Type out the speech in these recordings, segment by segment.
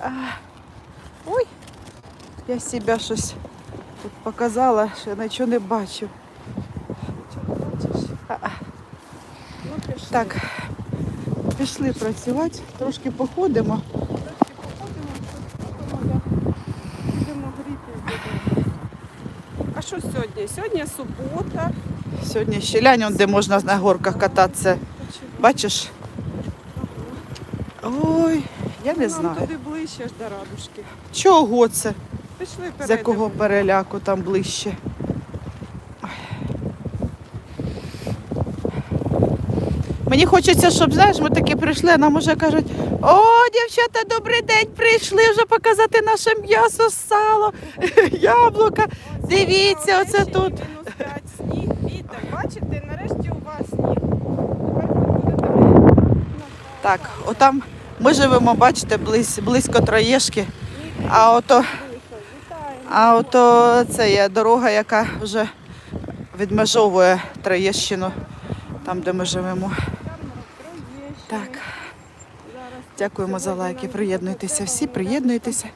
А, ой, я себе щось тут показала, що я нічого не бачу. А-а. Ну. Так, пішли працювати, трошки походимо. А що сьогодні? Сьогодні субота. Сьогодні ще глянь, он, де можна на горках кататися. Бачиш? Я не знаю. туди ближче ж до радужки. Чого це? Пішли З якого переляку там ближче? Мені хочеться, щоб знаєш, ми таки прийшли, а нам уже кажуть, о, дівчата, добрий день, прийшли вже показати наше м'ясо, сало, яблука. Дивіться, оце тут. Сніг, вітер. Бачите, нарешті у вас сніг. Тепер Так, отам ми живемо, бачите, близь, близько троєшки. А ото, а ото це є дорога, яка вже відмежовує Троєщину, там, де ми живемо. Так, дякуємо за лайки. Приєднуйтеся всі, приєднуйтеся.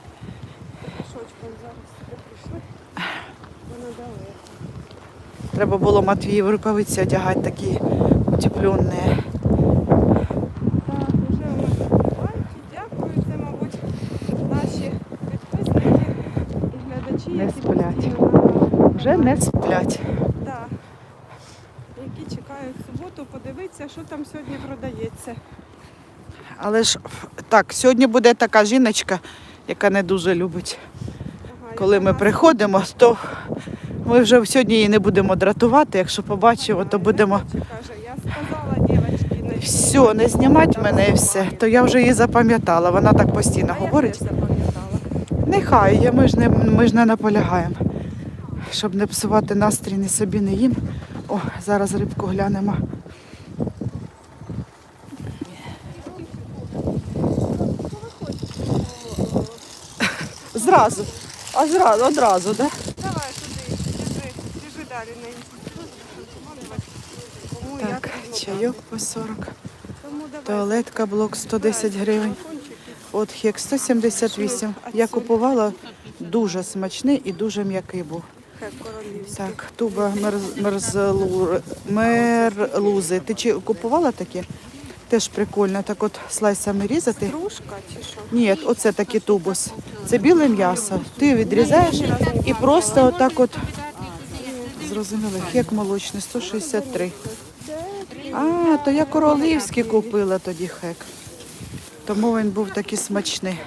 Треба було Матвіїв рукавиці одягати такі утеплені. Так, вже у нас бувають. Дякую. Це, мабуть, наші підписники і глядачі, Не які сплять. постійно Вже не сплять. Так. Які чекають суботу, подивитися, що там сьогодні продається. Але ж так, сьогодні буде така жіночка, яка не дуже любить. Ага, Коли ми приходимо, то ми вже сьогодні її не будемо дратувати. Якщо побачимо, то будемо Каже, я сказала дівчатки, не все, не знімати мене і все. То я вже її запам'ятала. Вона так постійно говорить. Нехай ми ж не, ми ж не наполягаємо. Щоб не псувати настрій ні собі, ні їм. О, зараз рибку глянемо. Зразу. А зразу, одразу, так? Да? Давай туди, біжи, біжи далі на інститут. Так, чайок по 40. так. Тому давай. Туалетка блок 110 гривень. От хек 178. Я купувала дуже смачний і дуже м'який був. Хай королівський. Так, туба мерз, мерзлу, мерлузи. Ти чи купувала такі? Теж прикольно. Так от слайсами різати. Стружка чи що? Ні, оце такий тубус. Це біле м'ясо. Ти відрізаєш і просто отак от. Зрозуміли, хек молочний 163. А, то я королівський купила тоді хек. Тому він був такий смачний.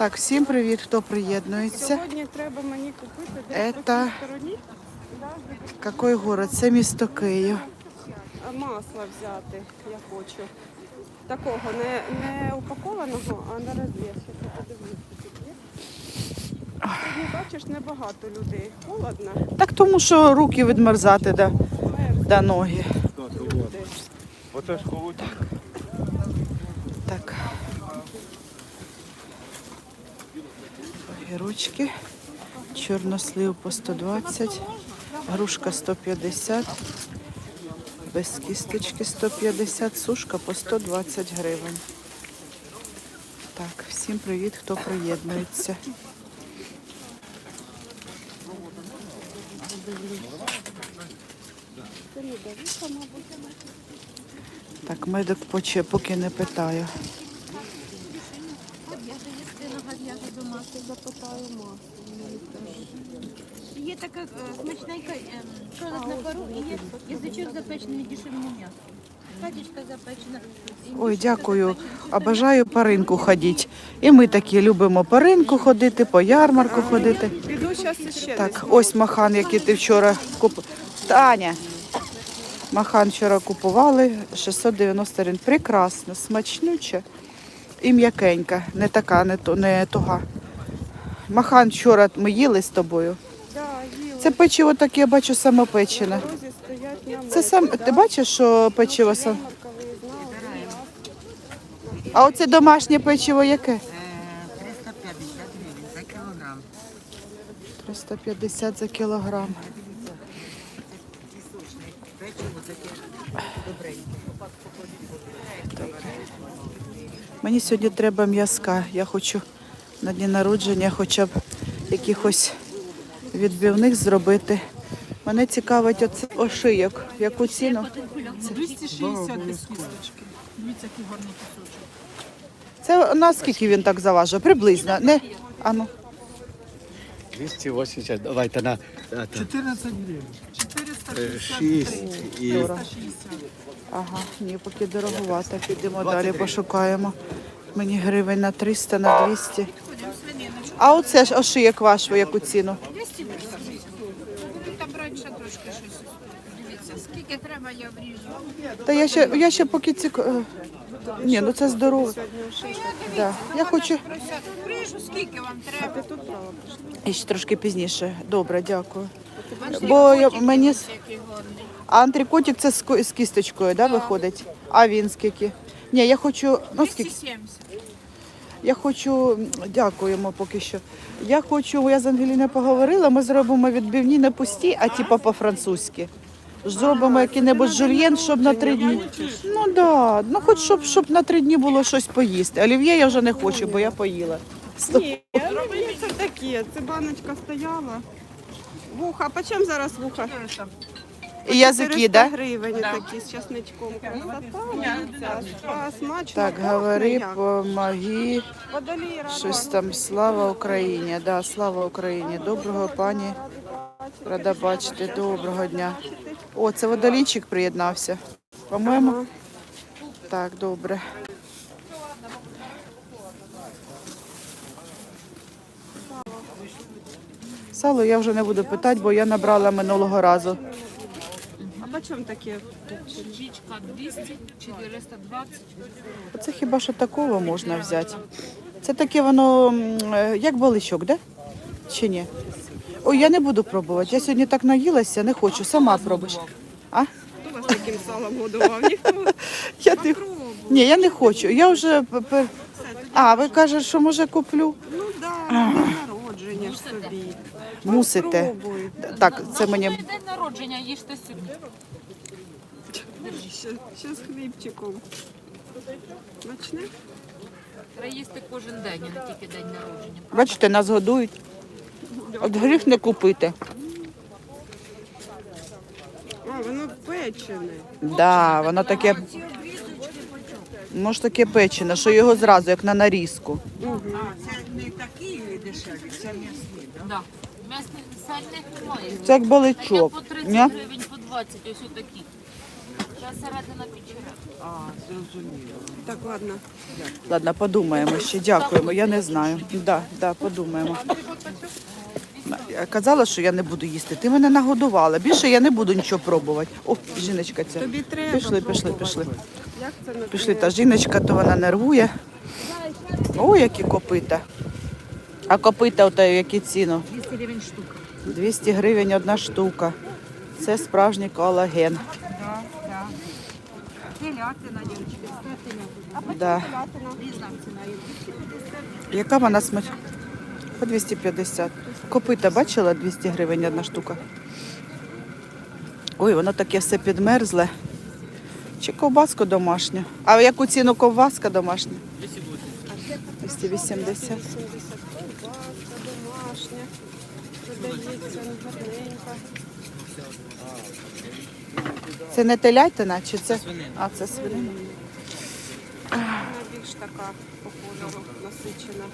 Так, всім привіт, хто приєднується. Сьогодні треба мені купити десь. Да, Який город? Це місто Київ. а масло взяти я хочу. Такого, не, не упакованого, а на розв'яз. Щас я подивлюся, тут є. Сьогодні бачиш небагато людей. Холодно, Так тому що руки відмерзати да, да ноги. Оце ж холодно. Так. Огірочки. Чорнослив по 120, грушка 150, без кісточки 150, сушка по 120 гривень. Так, всім привіт, хто приєднується. Так, медик поки не питаю. Запитаю масло. Є така е, смачненька е, кролик на пару і є язичок запечений дешевому м'ясу. Катечка запечена. і Ой, дякую. А бажаю по ринку ходити. І ми такі любимо по ринку ходити, по ярмарку ходити. Піду зараз іще. Так, ось махан, який ти вчора купив. Таня. Махан вчора купували 690 гривень. Прекрасно, смачнюче і м'якенька. Не така, не, то, не туга. Махан вчора ми їли з тобою. Це печиво таке, я бачу, самопечене. Це сам, ти бачиш, що печиво сам. А оце домашнє печиво яке? 350 гривень за кілограм. 350 за кілограм. Мені сьогодні треба м'язка. Я хочу на дні народження хоча б якихось відбивних зробити. Мене цікавить оце ошийок. Яку ціну? 260 без кісточки. Дивіться, який гарний кусочок. Це наскільки він так заважив? Приблизно. Не? А ну. 280, давайте на, на 14 гривень. 460 6 і Дорого. Ага, ні, поки дороговато. Підемо далі, пошукаємо. Мені гривень на 300, на 200. А оце ж ошиєк ваш, в яку ціну? Там раніше трошки щось. Дивіться, скільки треба, я вріжу. Та я ще, я ще поки ціка... Ні, ну це здорово. Да. Я хочу і ще трошки пізніше. Добре, дякую. Бо мені... А антрикотик це з, ко- з кісточкою, да, виходить? А він скільки? Ні, я хочу, ну скільки? 270. Я хочу, дякуємо поки що. Я хочу, я з Ангеліною поговорила, ми зробимо відбивні не пусті, а типа по-французьки. Зробимо який-небудь жульєн, щоб на три дні. Ну так, да. ну хоч щоб, щоб на три дні було щось поїсти. Олів'є я вже не хочу, бо я поїла. Стоп. Ні, ну, це таке. Це баночка стояла. Вуха, по чому зараз вуха? І язики, 400 да? гривень такі з часничком. Красота, смачно Так, говори, помоги. Щось там слава Україні. Да, слава Україні. Доброго пані. Рада бачити. Доброго дня. О, це водолійчик приєднався. По-моєму. Ага. Так, добре. Сало я вже не буду питати, бо я набрала минулого разу. А по чому таке? Жічка 200, 420. Оце хіба що такого можна взяти. Це таке воно е, як баличок, да? Чи ні? Ой, я не буду пробувати. Я сьогодні так наїлася, не хочу. Сама пробуєш. А? Хто вас таким салом годував? Ніхто. Я не... Ні, я не хочу. Я вже А, ви кажете, що може куплю? Ну так, да, день народження ж собі. Мусите. Так, це мені. День народження, їжте сьогодні. Ще, з хлібчиком. Смачне? Треба їсти кожен день, а не тільки день народження. Бачите, нас годують. От гріх не купити. А, воно печене. Да, воно таке. Може таке печене, що його зразу, як на нарізку. Це не такі дешеві, це м'ясні, да? Да. М'ясних сальних немає. Це як Таке баличок. по 30 Ні? гривень, по 20, ось отакі. Зараз середина печера. А, зрозуміло. Так, ладно. Ладно, подумаємо ще. Дякуємо. Я не знаю. Да, да, подумаємо. Я казала, що я не буду їсти. Ти мене нагодувала. Більше я не буду нічого пробувати. О, жіночка ця. Тобі треба Пішли, пішли, пішли. Як це не Пішли, та жіночка, то вона нервує. О, які копита. А копита ото в які ціну? 200 гривень штука. 200 гривень одна штука. Це справжній колаген. Телятина, дівчатки. Да. Різна ціна. Яка вона смач? По 250. Копита бачила 200 гривень одна штука. Ой, воно таке все підмерзле. Чи ковбаску домашню? А в яку ціну ковбаска домашня? 280. 280. Ковбаска домашня. Продається гарненька. Це не телятина, чи це? А, це свинина. Вона більш така по кольору насичена.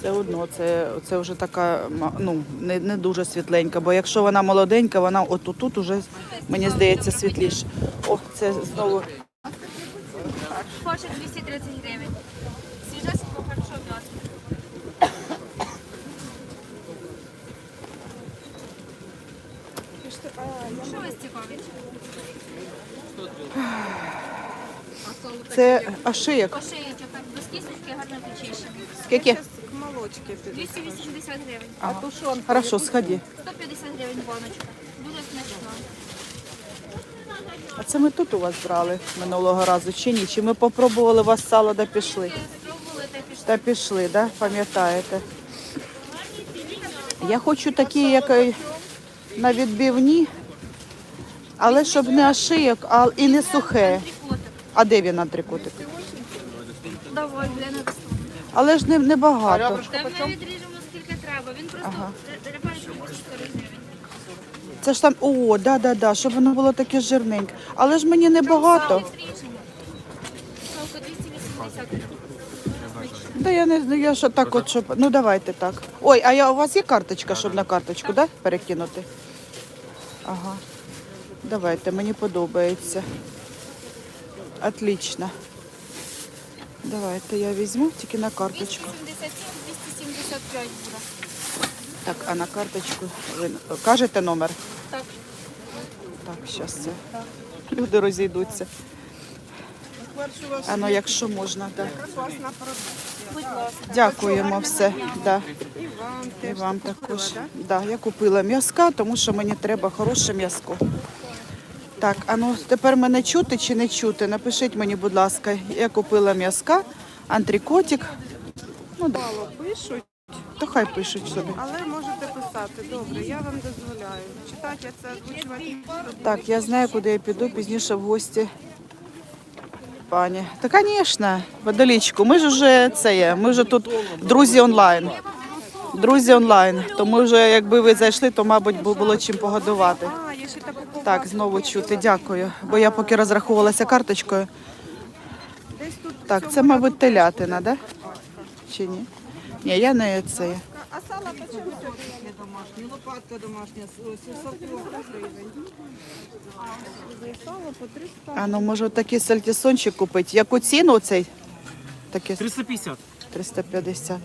Все одно, це, це вже така ну, не, не дуже світленька, бо якщо вона молоденька, вона отут тут уже, мені здається, світліше. О, це знову Хоче 230 гривень. Свіжесенько хорошо м'ясо. Що цікавить? це ошиєк. Пошиєчок, так, без кісточки, гарно почищений. Скільки? К 280 гривень. А тушонка. Хорошо, сходи. 150 гривень баночка. Дуже смачно. А це ми тут у вас брали минулого разу чи ні? Чи ми попробували у вас сало да пішли? Спробували та пішли. Та пішли, да? пам'ятаєте? Я хочу такі, як е, на відбивні, але щоб не ошийок, а і не сухе. А де він антрикотик? Давай, Лена. Але ж не, не багато. Та ми відріжемо скільки треба. Він просто Ага. буде 40 гривень. Це ж там, о, да, да, да, щоб воно було таке жирненьке. Але ж мені не багато. Відріжемо. Салко 280. Да я не я ж так от, щоб. Ну давайте так. Ой, а я, у вас є карточка, щоб на карточку, да? Перекинути? Ага. Давайте, мені подобається. Отлично. Давайте я візьму тільки на карточку. 275 буде. Так, а на карточку ви кажете номер? Так. Так, зараз це. Люди розійдуться. А ну, якщо можна, так. Будь ласка. Дякуємо все. Да. І вам також. да? Да, я купила м'язка, тому що мені треба хороше м'язко. Так, а ну тепер мене чути чи не чути? Напишіть мені, будь ласка, я купила м'язка, антрикотик. Ну, да, Мало пишуть, то хай пишуть собі. але можете писати. Добре, я вам дозволяю. Читати я це озвучувати. Так, я знаю, куди я піду пізніше в гості. Пані. Та, звісно, водолічку. Ми ж вже це є. Ми вже тут друзі онлайн. Друзі онлайн. То ми вже, якби ви зайшли, то, мабуть, бу- було чим погодувати. А, я ще таку Так, знову чути, дякую. Бо я поки розраховувалася карточкою. Так, це, мабуть, телятина, да? Чи ні? Ні, я не це. А сало по чому сьогодні? домашня, лопатка домашня. Сало по 300. А ну, може, такий сальтісончик купити. Яку ціну цей? Такий 350. 350.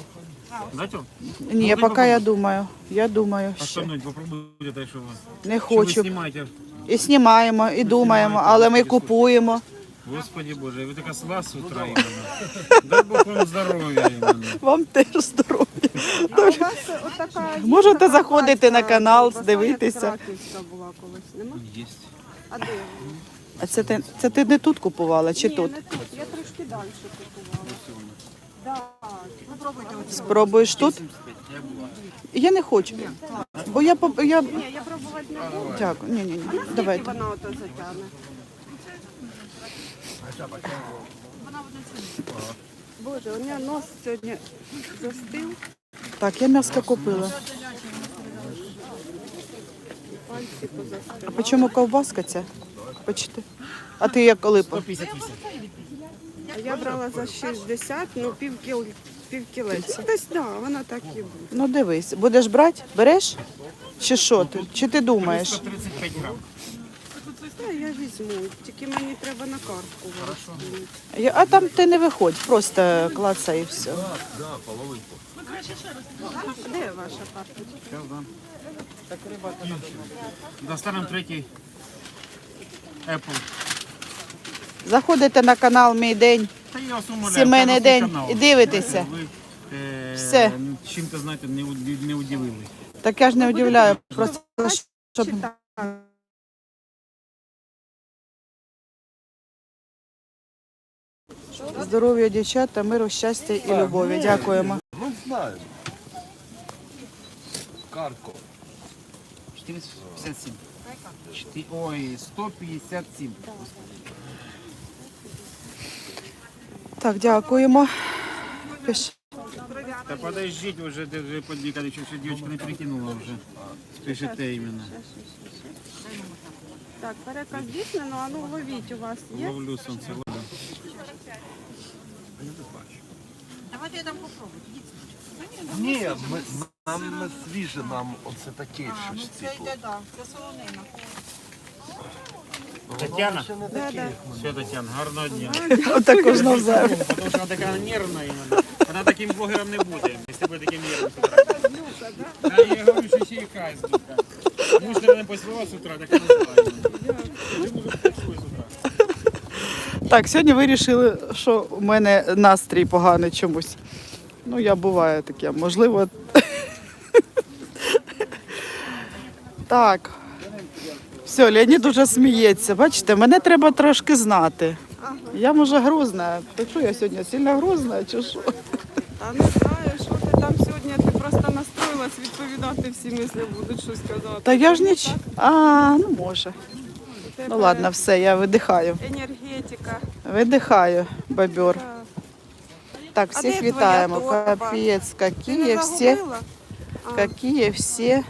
Ні, поки я думаю. Я думаю, А ще. нибудь попробуйте, так что вы. Не Що ви знімаєте? І знімаємо, і думаємо, але ми купуємо. Господи Боже, ви така з вас з утра іменно. Дай Бог вам здоров'я іменно. Вам теж здоров'я. У вас отака є Можете така заходити на канал, ковбаса, як дивитися. Краківська була колись, нема? Єсть. А де вона? А це ти, це ти не тут купувала, чи Ні, тут? не тут. Я трошки далі купувала. Да. Ви пробуйте оцю. Спробуєш тут? Я не хочу. Бо я поп- я Ні, я пробувати не буду. дякую. Ні, ні, ні. Давайте. вона ото затягне? Боже, у мене нос сьогодні застив, Так, я м'яско купила. пальці А по чому ковбаска ця? Почти. А ти як коли? по- 158. А я брала за 60, ну пів кіл, пів кілець. Десь да, вона так і буде. Ну дивись, будеш брати? Береш? Чи що ти? Чи ти думаєш? 135 грам. Та я візьму, тільки мені треба на картку. Я- А там ти не виходь, просто клацай і все. Де ваша карточка? Сейчас дам. Достанем третій Apple. Заходите на канал Мій день. Та я вас умоляю. Сімейний це день. канал. І дивитеся. Ви, е, Все. Чим-то, знаєте, не, уді- не удивили. Так я ж не удивляю, просто щоб Читаю. здоров'я дівчата, миру, щастя і любові. Дякуємо. Ну, знаю. Карко. 457. Чти- Ой, 157. Так, дякуємо. Пиш. Да подождите уже, ты уже подвигали, еще все девочка не прикинула уже. Спешите именно. Так, переказ здійснено, а ну ловіть у вас є. Ловлю солнце. ладно. Ні, ми, нам не свіже, нам оце таке щось типу. Татьяна? Да, да. Все, Татьяна, гарного дня. Також навзаєм. Потому что она такая нервная именно. Она таким блогером не будет, если бы таким нервным с утра. Да, я говорю, что еще и кайф. Муж, наверное, после вас с утра, так и называю. Ты мужик такой с утра. Так, сьогодні вирішили, що у мене настрій поганий чомусь. Ну, я буває таке, можливо. Так. Все, Леонід дуже сміється. Бачите, мене треба трошки знати. Я може грузна. То що я сьогодні сильно грузна чи що? Та не знаю, що ти там сьогодні, ти просто настроїлась відповідати всім, якщо будуть щось казати. Та я ж ніч. А, ну може. У Ну ладно, все, я видихаю. Енергетика. Видихаю, бабьор. Так, всіх вітаємо. Капець, які всі, які всі.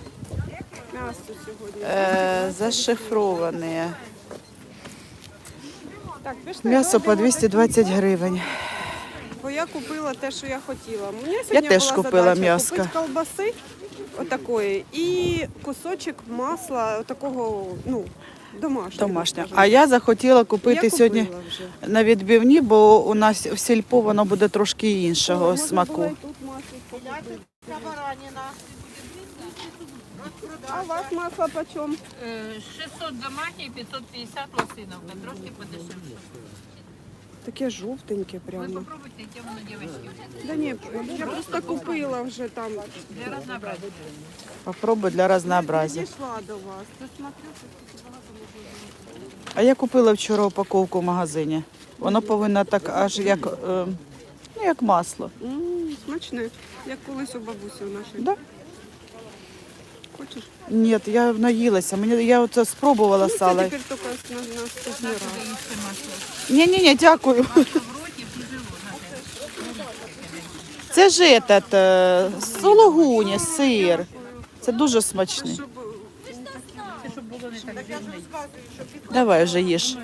Е. Так, пішли. М'ясо по 220 гривень. Бо я купила те, що я хотіла. Мені сьогодні теж була купила задача м'яско. Купити колбаси отакої і кусочок масла такого, ну, домашнього. Домашня. скажімо. А я захотіла Я купити сьогодні купила вже. на відбивні, бо у нас в сільпо воно буде трошки іншого Можна смаку. було і тут масло купити. А у вас масло почем? 600 домашніх, 550 лосиновка, трошки подешевше. Таке жовтеньке Ви прямо. попробуйте, яке воно, дівчатки, Да ні, я просто купила вже там. для разнообразия. Попробуй для разнообразия. Підійшла до вас. Багато А я купила вчора упаковку в магазині. Воно повинно так аж як, е, ну, як масло. М, Смачне, як колись у бабусі у нашої. Да? Хочеш? Ні, я наїлася. Мені я оце спробувала Ну, сало. тепер тільки на, на наступний раз. Ні, ні, ні, дякую. Це ж этот, е, сологуні, сир. Це дуже смачний. Давай вже їж.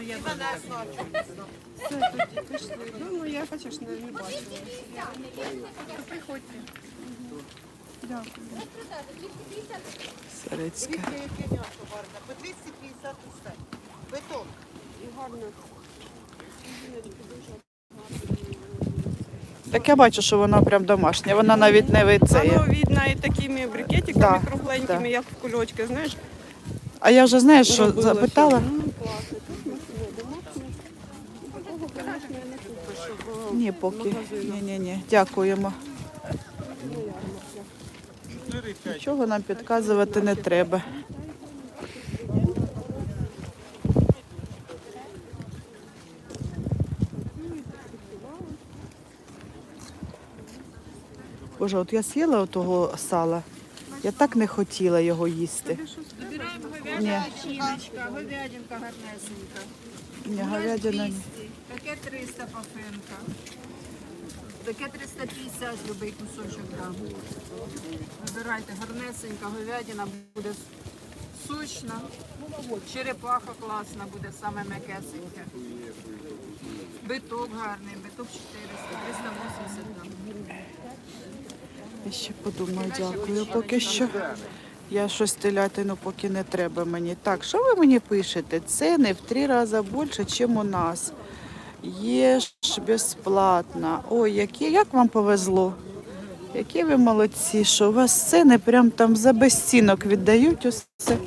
Ну, ну я, звісно, не бачила. Приходьте. Дякую. Сирецька. І гарно. Так я бачу, що вона прям домашня. Вона навіть не Воно вицеє. видно і такими брикетиками Да, кругленькими, да. як в кульочки, знаєш. А я вже знаєш, що робила запитала? ще. Ну, класно. Тут масиво домашнє. Такого, звісно, не купиш, щоб Ні, поки. Ні, ні, ні. Дякуємо. Нічого нам підказувати не треба. Боже, от я з'їла того сала. Я так не хотіла його їсти. Ні, Шиночка, говядинка гарнесенька. ні, говядина. Таке 300 пафенка. Таке 350 любий кусочок дам. Вибирайте гарнесенька, говядина буде сочна. Черепаха класна буде, саме м'якесеньке. Биток гарний, биток 400, 380 грам. Я ще подумаю, дякую. Поки що я щось телятину поки не треба мені. Так, що ви мені пишете? Ціни в три рази більше, ніж у нас. Єш безплатно. Ой, які, як вам повезло? Які ви молодці, що у вас ціни прям там за безцінок віддають усе.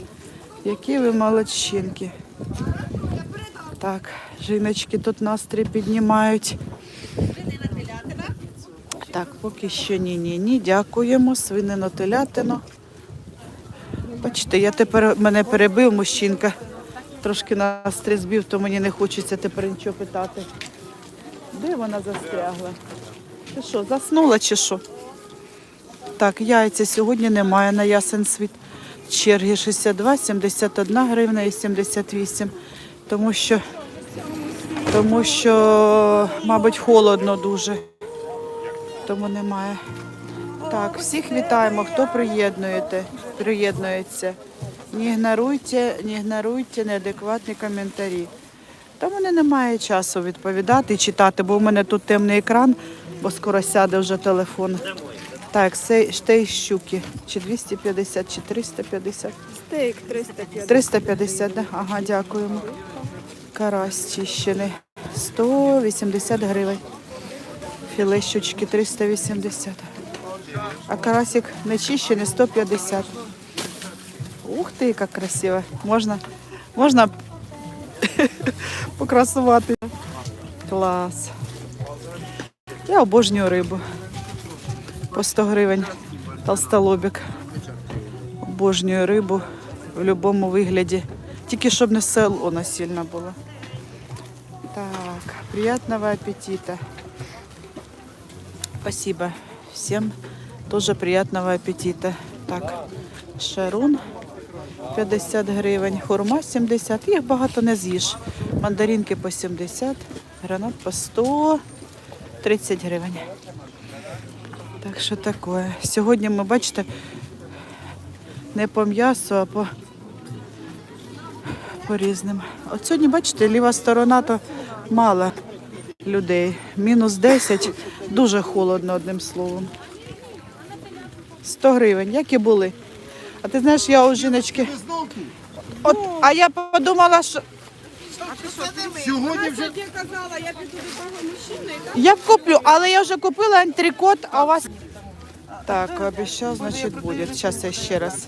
Які ви молодчинки. Так, жіночки тут настрій піднімають. Так, поки що ні, ні, ні. Дякуємо. Свинину телятину. Бачите, я тепер мене перебив мужчинка. Трошки настрій збив, то мені не хочеться тепер нічого питати. Де вона застрягла? Ти що, заснула чи що? Так, яйця сьогодні немає на ясен світ. Черги 62, 71 гривна і 78. Тому що, тому що, мабуть, холодно дуже тому немає. Так, всіх вітаємо, хто приєднуєте, приєднується. Не ігноруйте, не ігноруйте неадекватні коментарі. Та мене немає часу відповідати і читати, бо в мене тут темний екран, бо скоро сяде вже телефон. Так, це штей щуки. Чи 250, чи 350? Стейк 350. 350, да? Ага, дякуємо. Карась чищений. 180 гривень. Філе щучки 380. А карасик не чищений 150. Ух ти, яка красива. Можна, можна покрасувати. Клас. Я обожнюю рибу. По 100 гривень толстолобик. Обожнюю рибу в будь-якому вигляді. Тільки щоб не село сильно було. Так, приятного аппетита. Спасибо всем. Тоже приятного аппетита. Так, шарун 50 гривень, хурма 70. Їх багато не з'їш. Мандаринки по 70, гранат по 100, 30 гривень. Так що таке. Сьогодні ми, бачите, не по м'ясу, а по, по різним. От сьогодні, бачите, ліва сторона то мало людей. Мінус 10, дуже холодно, одним словом. 100 гривень, як і були. А ти знаєш, я у жіночки. От, а я подумала, що Сьогодні вже Я казала, я піду до того мужчини, я куплю, але я вже купила антрикот, а у вас. Так, обіцяв, значить буде. Зараз я ще раз.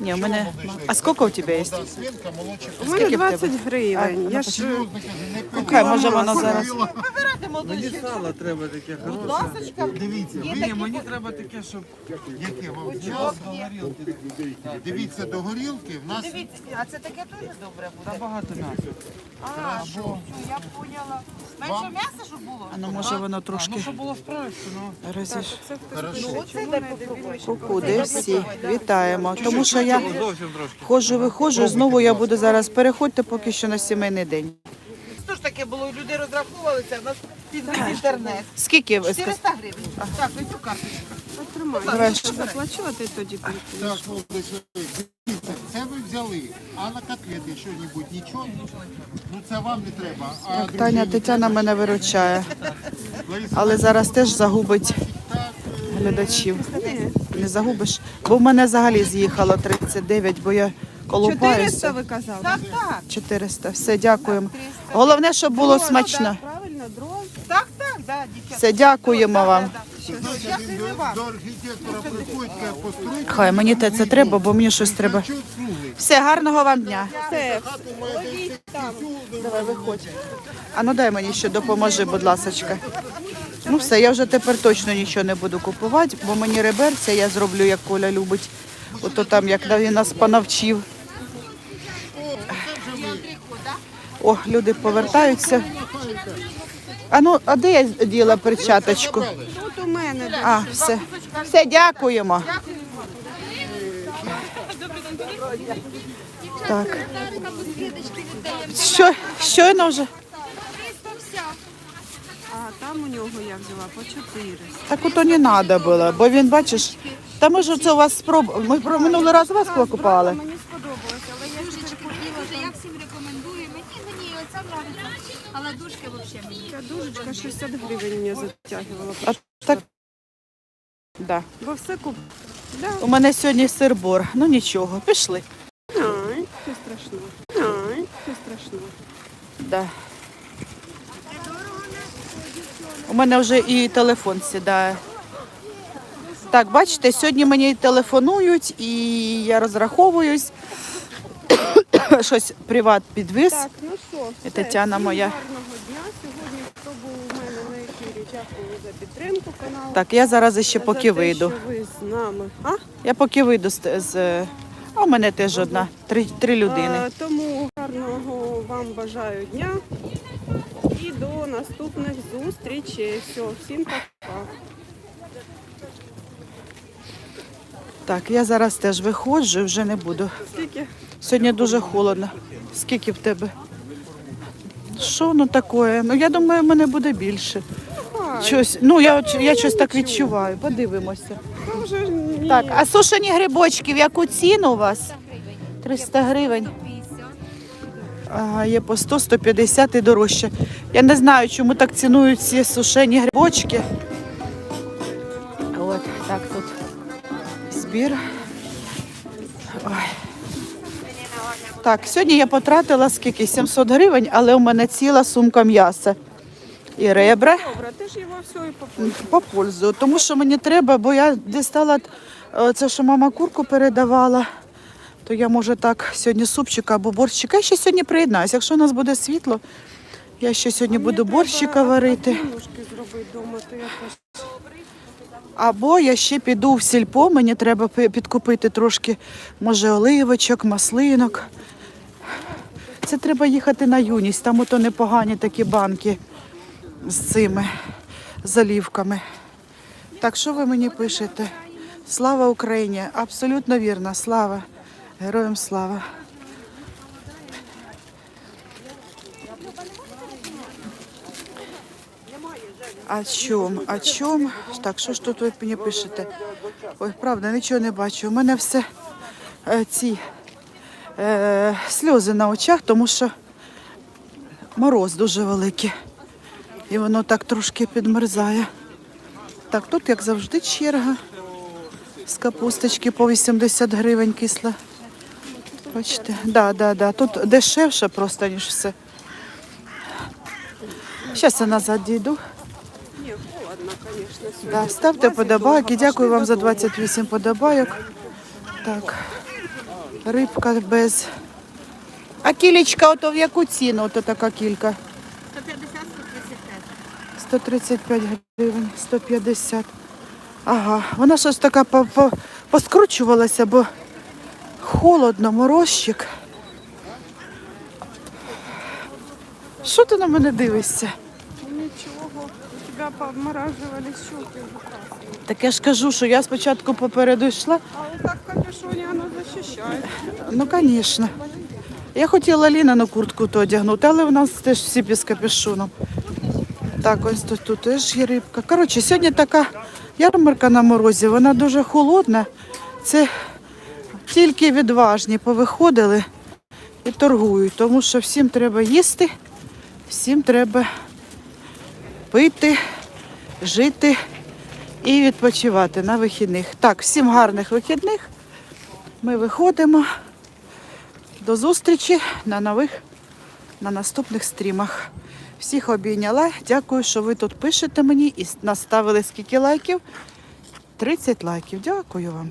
Ні, у мене. А скільки у тебе є? свинка. У мене Скільки в тебе? 20 гривень. А, Я ж Серйозно кажу, не Окей, може воно зараз. Мені сало треба таке хороше. Дивіться, Ні, мені треба таке, щоб яке вам м'ясо. Дивіться, до горілки в нас Дивіться, А це таке дуже добре буде. та багато м'яса. А, що? Я поняла. Менше м'яса, щоб було? А ну може воно трошки Ну, щоб було вправше, ну. хтось Хорошо. пише, чому не дивилися? Куди всі вітаємо. Тому що я Зовсім трошки. ходжу, виходжу, знову я буду зараз. Переходьте поки що на сімейний день. Таке було? Люди розраховувалися, у нас підвіз інтернет. Скільки ви сказали? 400 гривень. Так, ось цю карточку. Тримай, Давай. я ще заплачу, тоді Так, молодий чоловік, дивіться, це ви взяли, а на котлети що-небудь нічого? Ну це вам не треба. А Таня дружині Тетяна мене виручає, Лариса, але зараз теж загубить так, глядачів. Не загубиш, бо в мене взагалі з'їхало 39, бо я 400 колупаюся. ви казали? Так, так, 400. Все, дякуємо. Головне, щоб було смачно. Правильно, дров. так, так, да, дівчата. Все, дякуємо вам. знаєте, один до, до архітектора приходить, каже, постройте. Хай мені те це треба, бо мені щось треба. Чуть. Все, гарного вам дня. Хату маєте Давай виходь. А ну дай мені ще допоможи, будь ласочка. Ну все, я вже тепер точно нічого не буду купувати, бо мені реберця я зроблю, як Коля любить. Ото там, як він нас понавчив. О, люди повертаються. А ну, а де я діла перчаточку? тут у мене. А, все. Все, дякуємо. Так. Що, щойно вже? А там у нього я взяла по 400. Так ото не треба було, бо він, бачиш, та ми ж це у вас спроб... Ми про минулий раз у вас покупали. Мені сподобалось, але я всім рекомендую. Мені мені оця нравиться, але дужки взагалі мені. ця дужечка 60 гривень мені затягувала. А так. Да. Бо все куп. Да. У мене сьогодні сирбор. Ну нічого, пішли. Ай, не страшно. Ай, не страшно. Да. У мене вже і телефон сідає. Так, бачите, сьогодні мені телефонують і я розраховуюсь. Щось приват підвіз. Так, ну що, все, Тетяна моя. Гарного дня. Сьогодні хто був у мене на ефірі, дякую за підтримку каналу. Так, я зараз ще за поки те, вийду. Що ви з нами. А? Я поки вийду з. з... А у мене теж одна, три, три людини. А, тому гарного вам бажаю дня і до наступних зустрічей. Все, всім пока. Так, я зараз теж виходжу, вже не буду. Скільки? Сьогодні дуже холодно. Скільки в тебе? Що ну таке? Ну я думаю, в мене буде більше. Щось, ну я, я щось так відчуваю. Подивимося. Так, а сушені грибочки в яку ціну у вас? 300 гривень. Ага, є по 100, 150 і дорожче. Я не знаю, чому так цінують ці сушені грибочки. От так тут збір. Так, сьогодні я потратила скільки? 700 гривень, але у мене ціла сумка м'яса. І ребра Добре, ти ж його все і попав. попользую, тому що мені треба, бо я дістала е, це, що мама курку передавала, то я може так сьогодні супчика або борщика. Я ще сьогодні приєднаюся. Якщо у нас буде світло, я ще сьогодні буду борщика варити. Зробити вдома, то якось. Або я ще піду в сільпо, мені треба підкупити трошки, може, оливочок, маслинок. Це треба їхати на юність, там ото непогані такі банки з цими залівками. Так, що ви мені пишете? Слава Україні! Абсолютно вірно, слава. Героям слава. О чому? О чому? Так, що ж тут ви мені пишете? Ой, правда, нічого не бачу. У мене все е, ці е, сльози на очах, тому що мороз дуже великий. І воно так трошки підмерзає. Так, тут, як завжди, черга з капусточки по 80 гривень кисла. Бачите, да, да, да. Тут дешевше просто, ніж все. Зараз я назад дійду. Да, ставте подобайки. Дякую вам за 28 подобайок. Так, рибка без. А кілечка, ото в яку ціну? Ото така кілька? 135 гривень, 150. Ага, вона щось така по- по- поскручувалася, бо холодно, морозчик. Що ти на мене дивишся? Нічого, у тебе пообморажували щоки вже красні. Так я ж кажу, що я спочатку попереду йшла. А отак в капюшоні воно захищає. Ну, звісно. Я хотіла Лінану куртку то одягнути, але в нас теж всі без капюшоном. Так, ось тут, тут теж є рибка. Коротше, сьогодні така ярмарка на морозі, вона дуже холодна. Це тільки відважні повиходили і торгують, тому що всім треба їсти, всім треба пити, жити і відпочивати на вихідних. Так, всім гарних вихідних. Ми виходимо. До зустрічі на нових, на наступних стрімах. Всіх обійняла. Дякую, що ви тут пишете мені і наставили скільки лайків. 30 лайків. Дякую вам.